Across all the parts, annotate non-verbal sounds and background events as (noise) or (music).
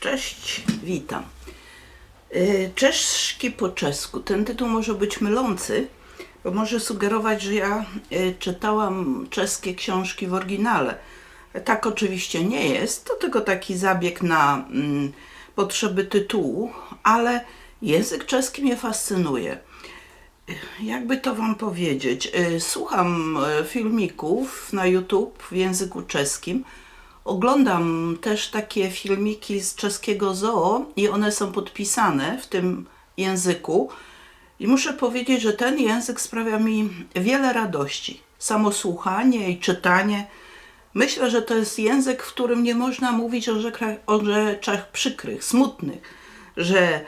Cześć, witam. Y, Czeszki po czesku. Ten tytuł może być mylący, bo może sugerować, że ja y, czytałam czeskie książki w oryginale. Tak oczywiście nie jest, to tylko taki zabieg na mm, potrzeby tytułu, ale język czeski mnie fascynuje. Jakby to Wam powiedzieć? Y, Słucham filmików na YouTube w języku czeskim. Oglądam też takie filmiki z czeskiego zoo i one są podpisane w tym języku. I muszę powiedzieć, że ten język sprawia mi wiele radości. Samo słuchanie i czytanie. Myślę, że to jest język, w którym nie można mówić o rzeczach, o rzeczach przykrych, smutnych, że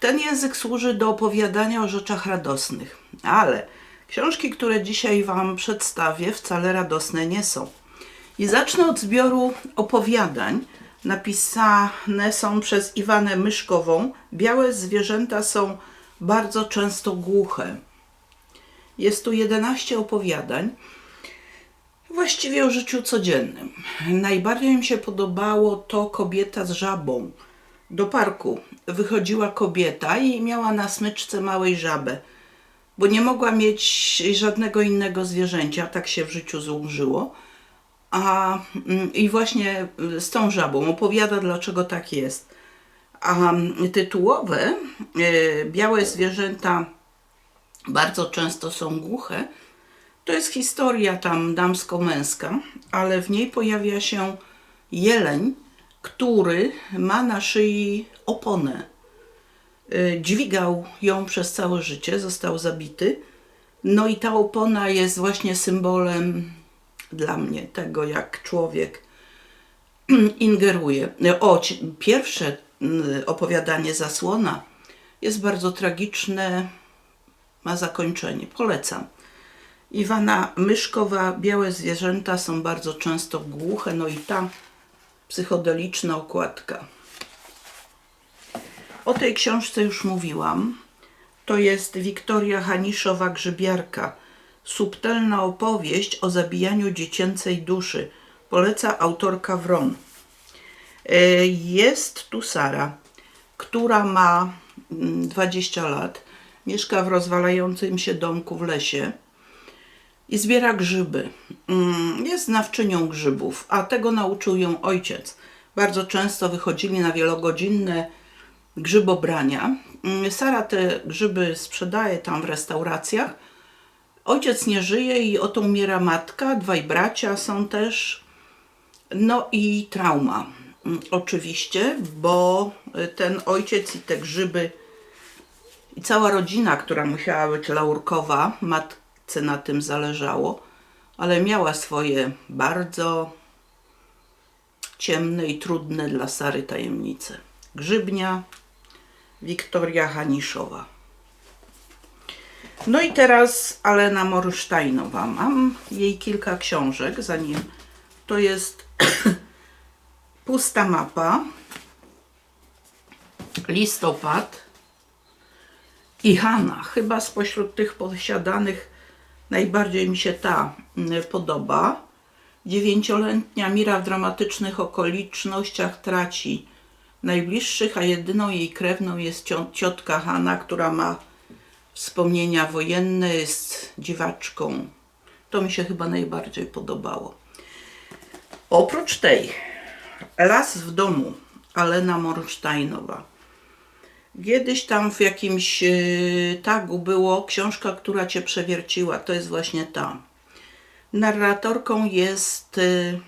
ten język służy do opowiadania o rzeczach radosnych. Ale książki, które dzisiaj Wam przedstawię, wcale radosne nie są. I zacznę od zbioru opowiadań. Napisane są przez Iwanę Myszkową. Białe zwierzęta są bardzo często głuche. Jest tu 11 opowiadań, właściwie o życiu codziennym. Najbardziej mi się podobało to Kobieta z żabą. Do parku wychodziła kobieta i miała na smyczce małej żabę, bo nie mogła mieć żadnego innego zwierzęcia, tak się w życiu złożyło. A, mm, I właśnie y, z tą żabą opowiada, dlaczego tak jest. A mm, tytułowe, y, białe zwierzęta bardzo często są głuche. To jest historia tam damsko-męska, ale w niej pojawia się jeleń, który ma na szyi oponę. Y, Dźwigał ją przez całe życie, został zabity. No i ta opona jest właśnie symbolem dla mnie tego, jak człowiek (clears throat) ingeruje. O, pierwsze mm, opowiadanie Zasłona jest bardzo tragiczne, ma zakończenie. Polecam. Iwana Myszkowa, białe zwierzęta są bardzo często głuche, no i ta psychodeliczna okładka. O tej książce już mówiłam. To jest Wiktoria Haniszowa Grzybiarka. Subtelna opowieść o zabijaniu dziecięcej duszy. Poleca autorka Wron. E, Jest tu Sara, która ma mm, 20 lat. Mieszka w rozwalającym się domku w lesie i zbiera grzyby. Mm, Jest znawczynią grzybów, a tego nauczył ją ojciec. Bardzo często wychodzili na wielogodzinne grzybobrania. Mm, Sara te grzyby sprzedaje tam w restauracjach. Ojciec nie żyje i oto umiera matka, dwaj bracia są też. No i trauma. Mm, Oczywiście, bo y, ten ojciec i te grzyby i cała rodzina, która musiała być laurkowa, matce na tym zależało, ale miała swoje bardzo ciemne i trudne dla Sary tajemnice. Grzybnia Wiktoria Haniszowa. No i teraz Alena Morsztajnowa. Mam jej kilka książek, zanim to jest (coughs) Pusta mapa, Listopad, i Hanna. Chyba spośród tych posiadanych najbardziej mi się ta mm, podoba. Dziewięcioletnia Mira w dramatycznych okolicznościach traci najbliższych, a jedyną jej krewną jest cio- ciotka Hanna, która ma wspomnienia wojenne, jest dziwaczką. To mi się chyba najbardziej podobało. Oprócz tej, Las w domu, Alena Morsztajnowa. Kiedyś tam w jakimś yy, tagu było książka, która cię przewierciła. To jest właśnie ta. Narratorką jest yy,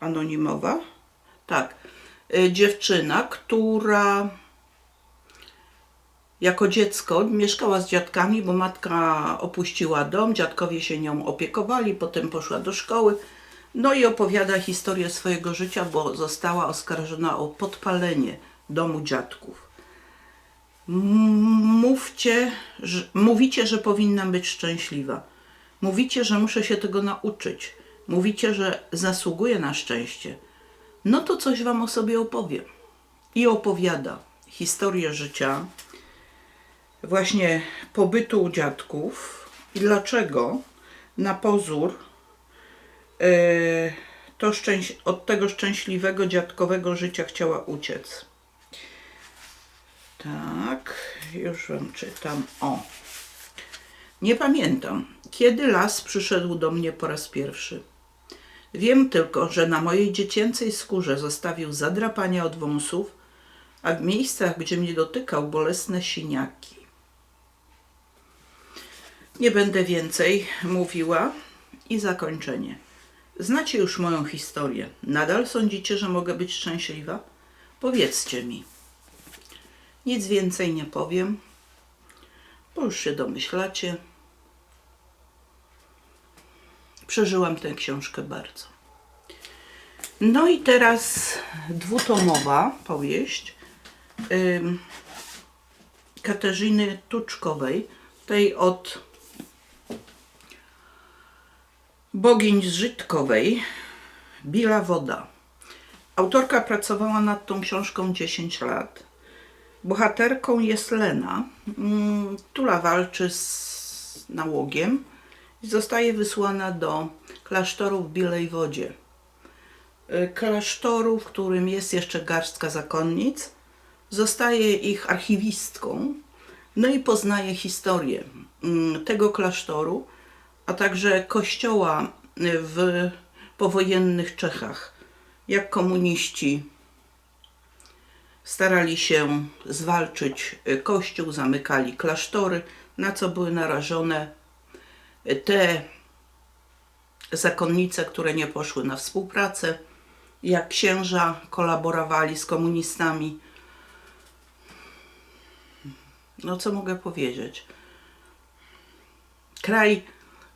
anonimowa. Tak. Yy, dziewczyna, która jako dziecko mieszkała z dziadkami, bo matka opuściła dom, dziadkowie się nią opiekowali, potem poszła do szkoły. No i opowiada historię swojego życia, bo została oskarżona o podpalenie domu dziadków. Mówcie, że, mówicie, że powinnam być szczęśliwa. Mówicie, że muszę się tego nauczyć. Mówicie, że zasługuję na szczęście. No to coś wam o sobie opowiem. I opowiada historię życia, właśnie pobytu u dziadków i dlaczego na pozór e, to szczęś- od tego szczęśliwego dziadkowego życia chciała uciec. Tak, już wam czytam. O. Nie pamiętam, kiedy las przyszedł do mnie po raz pierwszy. Wiem tylko, że na mojej dziecięcej skórze zostawił zadrapania od wąsów, a w miejscach, gdzie mnie dotykał, bolesne siniaki. Nie będę więcej mówiła i zakończenie. Znacie już moją historię. Nadal sądzicie, że mogę być szczęśliwa? Powiedzcie mi. Nic więcej nie powiem, bo już się domyślacie. Przeżyłam tę książkę bardzo. No i teraz dwutomowa powieść Katarzyny Tuczkowej, tej od Bogiń Zżytkowej, Bila Woda. Autorka pracowała nad tą książką 10 lat. Bohaterką jest Lena, mm, która walczy z nałogiem i zostaje wysłana do klasztoru w Bilej Wodzie. Y, Klasztoru, w którym jest jeszcze garstka zakonnic. Zostaje ich archiwistką, no i poznaje historię mm, tego klasztoru, a także kościoła w powojennych Czechach. Jak komuniści starali się zwalczyć y, kościół, zamykali klasztory, na co były narażone y, te zakonnice, które nie poszły na współpracę, jak księża kolaborowali z komunistami. No co mogę powiedzieć? Kraj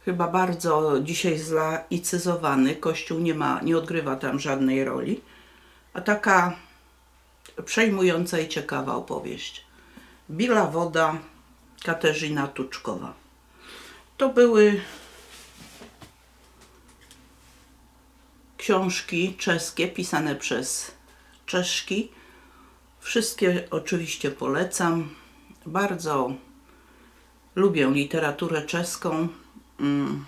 chyba bardzo dzisiaj zlaicyzowany, Kościół nie ma, nie odgrywa tam żadnej roli, a taka przejmująca i ciekawa opowieść. Bila Woda, Katarzyna Tuczkowa. To były książki czeskie pisane przez Czeszki. Wszystkie oczywiście polecam. Bardzo lubię literaturę czeską. Mm.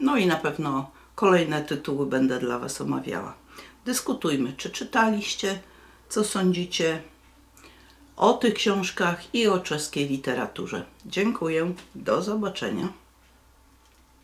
No i na pewno kolejne tytuły będę dla Was omawiała. Dyskutujmy, czy czytaliście, co sądzicie o tych książkach i o czeskiej literaturze. Dziękuję, do zobaczenia.